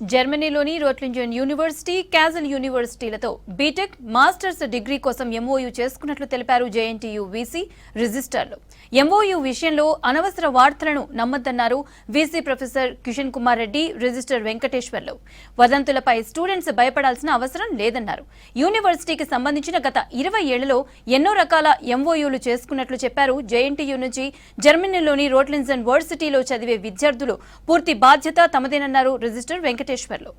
జర్మనీలోని Reutlingen university Kassel యూనివర్సిటీలతో BTech masters degree కోసం MoU చేసుకున్నట్లు తెలిపారు జేఎన్టీయూ వీసీ రిజిస్టర్లు ఎంఓయూ విషయంలో అనవసర వార్తలను నమ్మద్దన్నారు VC professor Kishan Kumar Reddy registrar Venkateswarlu. వదంతులపై students భయపడాల్సిన అవసరం లేదన్నారు. యూనివర్సిటీకి సంబంధించిన గత ఇరవై ఏళ్ళలో ఎన్నో రకాల ఎంఓయూలు చేసుకున్నట్లు చెప్పారు జేఎన్టీయూ నుంచి జర్మనీలోని రోట్లింజన్ వర్సిటీలో చదివే విద్యార్థులు పూర్తి బాధ్యత తమదేనన్నారు రిజిస్టర్ వెంకటేశ్వర్లు.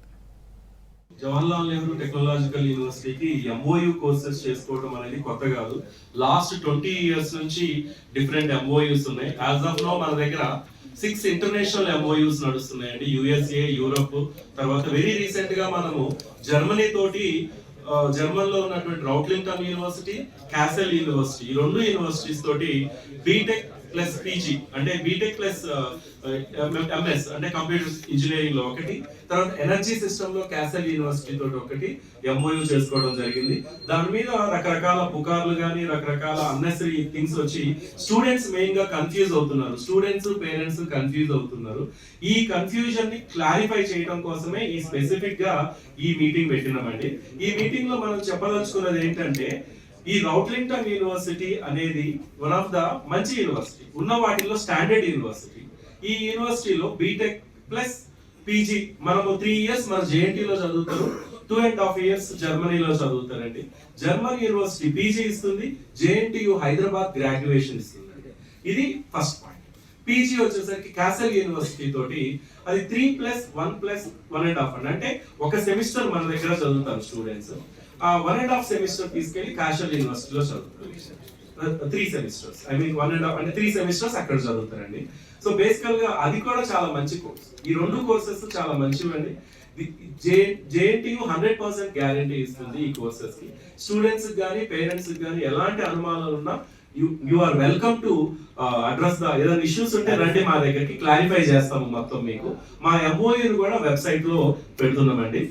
జవహర్లాల్ నెహ్రూ టెక్నాలజికల్ యూనివర్సిటీకి ఎంఓయు కోర్సెస్ చేసుకోవడం అనేది కొత్త కాదు. లాస్ట్ ట్వంటీ ఇయర్స్ నుంచి డిఫరెంట్ ఎంఓయూస్ ఉన్నాయి. యాజ్ ఆఫ్ నో మన దగ్గర సిక్స్ ఇంటర్నేషనల్ ఎంఓయూస్ నడుస్తున్నాయండి. యుఎస్ఏ యూరప్ తర్వాత వెరీ రీసెంట్గా మనము జర్మనీ తోటి జర్మన్లో ఉన్నటువంటి రౌట్లింగ్టన్ యూనివర్సిటీ క్యాసెల్ యూనివర్సిటీ ఈ రెండు యూనివర్సిటీస్ తోటి బీటెక్ ప్లస్ పీజీ అంటే బీటెక్ ప్లస్ ఎంఎస్ అంటే కంప్యూటర్ ఇంజనీరింగ్లో ఒకటి. తర్వాత ఎనర్జీ సిస్టమ్లో క్యాసల్ యూనివర్సిటీ తోటి ఒకటి ఎంఓయూ చేసుకోవడం జరిగింది. దాని మీద రకరకాల పుకార్లు కానీ రకరకాల అన్నెసరీ థింగ్స్ వచ్చి స్టూడెంట్స్ మెయిన్గా కన్ఫ్యూజ్ అవుతున్నారు. స్టూడెంట్స్ పేరెంట్స్ కన్ఫ్యూజ్ అవుతున్నారు. ఈ కన్ఫ్యూజన్ని క్లారిఫై చేయడం కోసమే ఈ స్పెసిఫిక్గా ఈ మీటింగ్ పెట్టినామండి. ఈ మీటింగ్లో మనం చెప్పదలుచుకున్నది ఏంటంటే ఈ రౌట్లింగ్టన్ యూనివర్సిటీ అనేది వన్ ఆఫ్ ద మంచి యూనివర్సిటీ ఉన్న వాటిల్లో స్టాండర్డ్ యూనివర్సిటీ. ఈ యూనివర్సిటీలో బీటెక్ ప్లస్ పీజీ మనము త్రీ ఇయర్స్ మన జేఎన్టీలో చదువుతారు. టూ అండ్ హాఫ్ ఇయర్స్ జర్మనీలో చదువుతారండి. జర్మన్ యూనివర్సిటీ పీజీ ఇస్తుంది. జేఎన్టీయు హైదరాబాద్ గ్రాడ్యుయేషన్ ఇస్తుంది ఇది ఫస్ట్ పాయింట్ పీజీ వచ్చేసరికి క్యాసల్ యూనివర్సిటీ తోటి అది three plus one plus one and half and అంటే ఒక సెమిస్టర్ మన దగ్గర చదువుతారు స్టూడెంట్స్ ఆ వన్ అండ్ హాఫ్ సెమిస్టర్ తీసుకెళ్ళి క్యాషల్ యూనివర్సిటీలో చదువుతారు. Three semesters I mean one and half అంటే త్రీ సెమిస్టర్స్ అక్కడ చదువుతారండి. సో బేసికల్గా అది కూడా చాలా మంచి కోర్స్ ఈ రెండు కోర్సెస్ చాలా మంచివండి. జేఎన్టీయు హండ్రెడ్ పర్సెంట్ గ్యారంటీ ఇస్తుంది ఈ కోర్సెస్కి. స్టూడెంట్స్ కానీ పేరెంట్స్ కానీ ఎలాంటి అనుమానాలు ఉన్నా you you are welcome to address the ఏదైనా ఇష్యూస్ ఉంటే రండి మా దగ్గరికి. క్లారిఫై చేస్తాము మొత్తం మీకు. మా ఎంఓయూని కూడా వెబ్సైట్లో పెడుతున్నామండి.